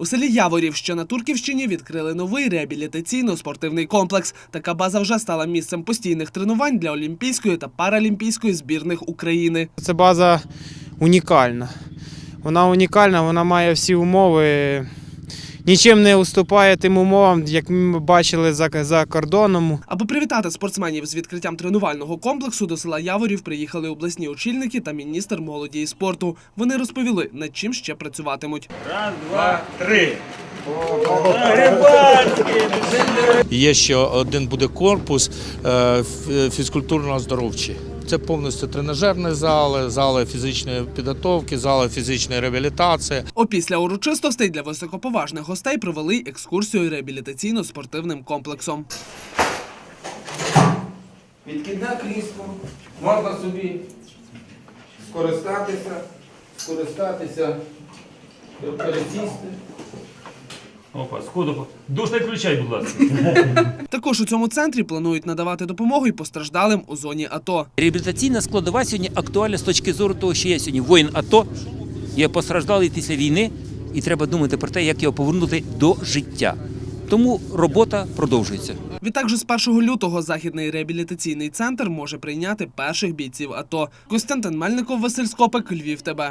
У селі Яворів, що на Турківщині, відкрили новий реабілітаційно-спортивний комплекс. Така база вже стала місцем постійних тренувань для олімпійської та паралімпійської збірних України. Це база унікальна. Вона унікальна, вона має всі умови. Нічим не уступає тим умовам, як ми бачили за, за кордоном. Аби привітати спортсменів з відкриттям тренувального комплексу до села Яворів приїхали обласні очільники та міністр молоді і спорту. Вони розповіли, над чим ще працюватимуть. Раз, два, три. Є ще один буде корпус е, фізкультурно-оздоровчий. Це повністю тренажерні зали, зали фізичної підготовки, зали фізичної реабілітації. Опісля урочистостей для високоповажних гостей провели екскурсію реабілітаційно-спортивним комплексом. Відкидне крісло, можна собі скористатися, скористатися, пересісти. Опа, сходу. Душ не включай, будь ласка. Також у цьому центрі планують надавати допомогу і постраждалим у зоні АТО. Реабілітаційна складова сьогодні актуальна з точки зору того, що є сьогодні воїн АТО, є постраждалий після війни, і треба думати про те, як його повернути до життя. Тому робота продовжується. Відтак вже з 1 лютого західний реабілітаційний центр може прийняти перших бійців АТО. Костянтин Мельников, Василь Скопик, Львів. ТБ.